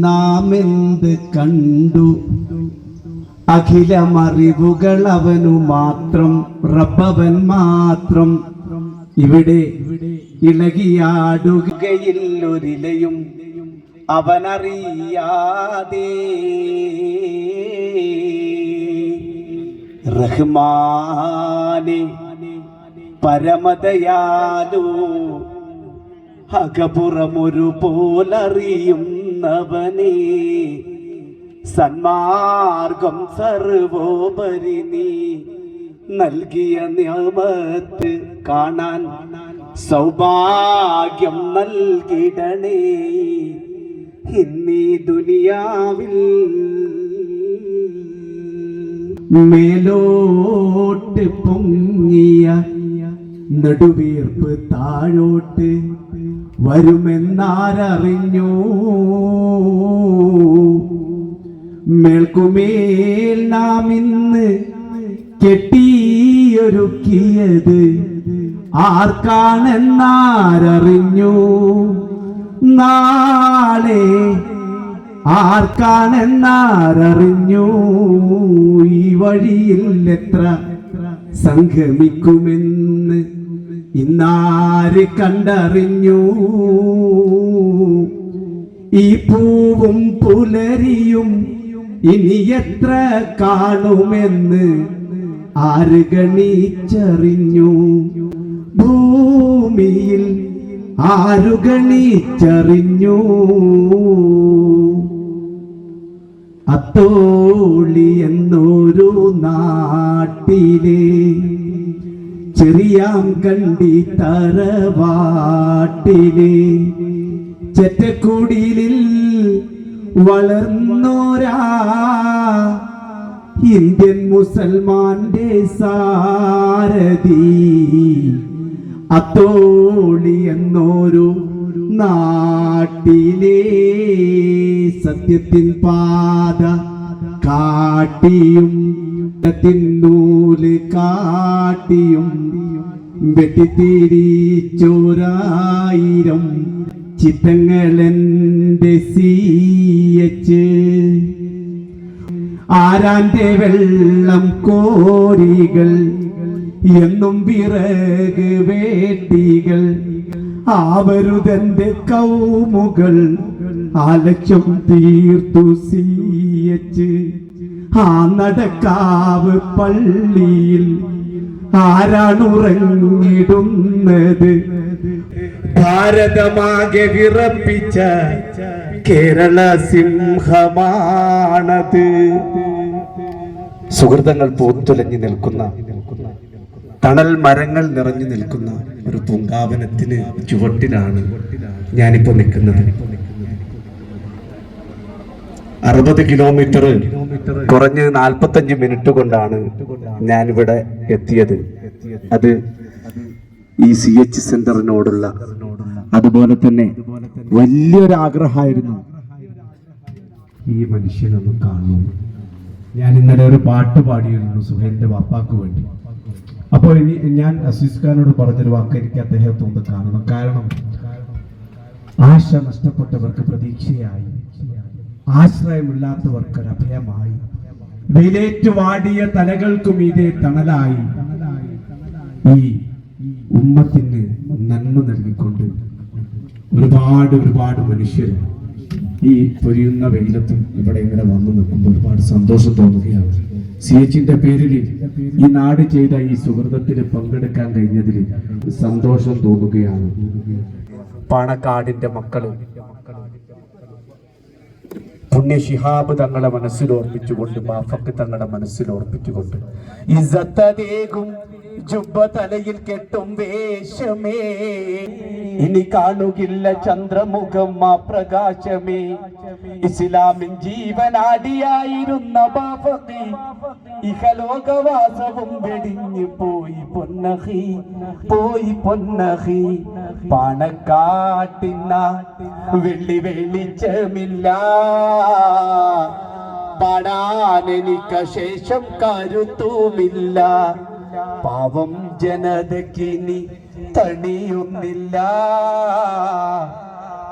നാം എന്ത് കണ്ടു? അഖിലമറിവുകൾ അവനു മാത്രം റബ്ബവൻ മാത്രം. ഇവിടെ ഇളകിയാടുകയില്ലൊരിലയും അവനറിയാതെ. റഹ്മാനെ പരമതയാലു അകപുറമൊരു പോലറിയുന്നവനെ സന്മാർഗം സർവോപരി നീ നൽകിയ നിയമത്ത് കാണാൻ സൗഭാഗ്യം നൽകിടണേ. ഇന്നീ ദുനിയാവിൽ മേലോട്ട് പൊങ്ങിയ നടുവീർപ്പ് താഴോട്ട് വരുമെന്നാരറിഞ്ഞു? മേൽക്കുമേൽ നാം ഇന്ന് കെട്ടിയൊരുക്കിയത് ആർക്കാണെന്നാരറിഞ്ഞു? നാളെ ആർക്കാണെന്നാരറിഞ്ഞു? ഈ വഴിയിൽ എത്ര സംഗമിക്കുമെന്ന് ഇന്നാര് കണ്ടറിഞ്ഞു? ഈ പൂവും പുലരിയും ഇനി എത്ര കാണുമെന്ന് ആര് ഗണിച്ചറിഞ്ഞു? ഭൂമിയിൽ ആരു ഗണിച്ചറിഞ്ഞു? അത്തോളി എന്നൊരു ചെറിയാം കണ്ടി തറവാട്ടിലെ ചെറ്റക്കുടിലിൽ വളർന്നോരാ. ഇന്ത്യൻ മുസൽമാന്റെ സാരഥി. അത്തോളി എന്നോരു നാട്ടിലെ സത്യത്തിൻ പാത കാട്ടിയും തിന്നൂൽ കാട്ടിയും വെട്ടിത്തിരിച്ചോരായിരം ചിത്രങ്ങളെന്റെ സീയച്ച് ആരാന്റെ വെള്ളം കോരികൾ എന്നും വിറക് വേട്ടികൾ. ആവരുതന്റെ കൗമുകൾ ആലക്ഷം തീർത്തു സീയച്ച് ആ നടക്കാവ് പള്ളിയിൽ ആരാണുറങ്ങിടുന്നത് ഭാരതമാകെ വിറപ്പിച്ച കേരള സിംഹമാണത്. സുഹൃതങ്ങൾ പൂത്തുലഞ്ഞു നിൽക്കുന്ന തണൽ മരങ്ങൾ നിറഞ്ഞു നിൽക്കുന്ന ഒരു പൂങ്കാവനത്തിന് ചുവട്ടിലാണ് ഞാനിപ്പോ നിൽക്കുന്നത്. അറുപത് കിലോമീറ്റർ കുറഞ്ഞ് നാൽപ്പത്തഞ്ച് മിനിറ്റ് കൊണ്ടാണ് ഞാനിവിടെ എത്തിയത് അത് ഈ സി എച്ച് സെന്ററിനോടുള്ള അതുപോലെ തന്നെ വലിയൊരാഗ്രഹമായിരുന്നു. ഈ മനുഷ്യനൊന്ന് കാണുന്നു ഞാൻ ഇന്നലെ ഒരു പാട്ട് പാടിയിരുന്നു സുഹേലിന്റെ വാപ്പാക്ക് വേണ്ടി. അപ്പോൾ ഇനി ഞാൻ അസീസ് ഖാനോട് പറഞ്ഞൊരു വാക്ക് എനിക്ക് അദ്ദേഹത്തെ കാണണം. കാരണം ആശ നഷ്ടപ്പെട്ടവർക്ക് പ്രതീക്ഷയായി. ആശ്രയമില്ലാത്തവർക്ക് ഒരു അഭയമായി വെയിലേറ്റു വാടിയ തലകൾക്കും ഇതേ തണലായി. ഈ ഉമ്മത്തിന് നന്മ നൽകിക്കൊണ്ട് ഒരുപാട് ഒരുപാട് മനുഷ്യർ ഈ പൊരിയുന്ന വെയിലത്തും ഇവിടെ ഇങ്ങനെ വന്നു നിൽക്കുമ്പോൾ ഒരുപാട് സന്തോഷം തോന്നുകയാണ്. സി എച്ചിന്റെ പേരിൽ ഈ നാട് ചെയ്ത ഈ സുഹൃത്തിന് പങ്കെടുക്കാൻ കഴിഞ്ഞതിൽ സന്തോഷം തോന്നുകയാണ്. പാണക്കാടിന്റെ മക്കൾ പുണ്യ ഷിഹാബ് തങ്ങളെ മനസ്സിൽ ഓർപ്പിച്ചുകൊണ്ട് മാഫക്ക് തങ്ങളെ മനസ്സിൽ ഓർപ്പിച്ചുകൊണ്ട് ഇസത്തേകും ജുബ തലയിൽ കെട്ടും വേഷമേ. ഇനി കാണുകില്ല ചന്ദ്രമുഖം ആ പ്രകാശമേ. ഇസ്ലാമിൻ ജീവനാടിയായിരുന്ന ബാഫക്കി ഇഹലോകവാസവും വെടിഞ്ഞു പോയി പൊന്നഹി പോയി പൊന്നഹി. പണക്കാട്ടിന്ന വെള്ളി വെളിച്ചമില്ല. പാടാൻ എനിക്ക് ശേഷം കരുത്തുമില്ല. പാവം ജനതയ്ക്കിനി തണിയുന്നില്ല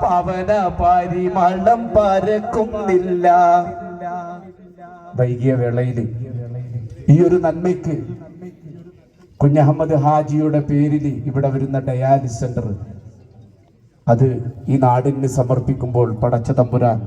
പവന പരിമളം പരക്കുന്നില്ല. വൈകിയ വേളയിൽ ഈ ഒരു നന്മയ്ക്ക് കുഞ്ഞഹമ്മദ് ഹാജിയുടെ പേരിൽ ഇവിടെ വരുന്ന ഡയാലിസ് സെന്റർ. അത് ഈ നാടിന് സമർപ്പിക്കുമ്പോൾ പടച്ച തമ്പുരാൻ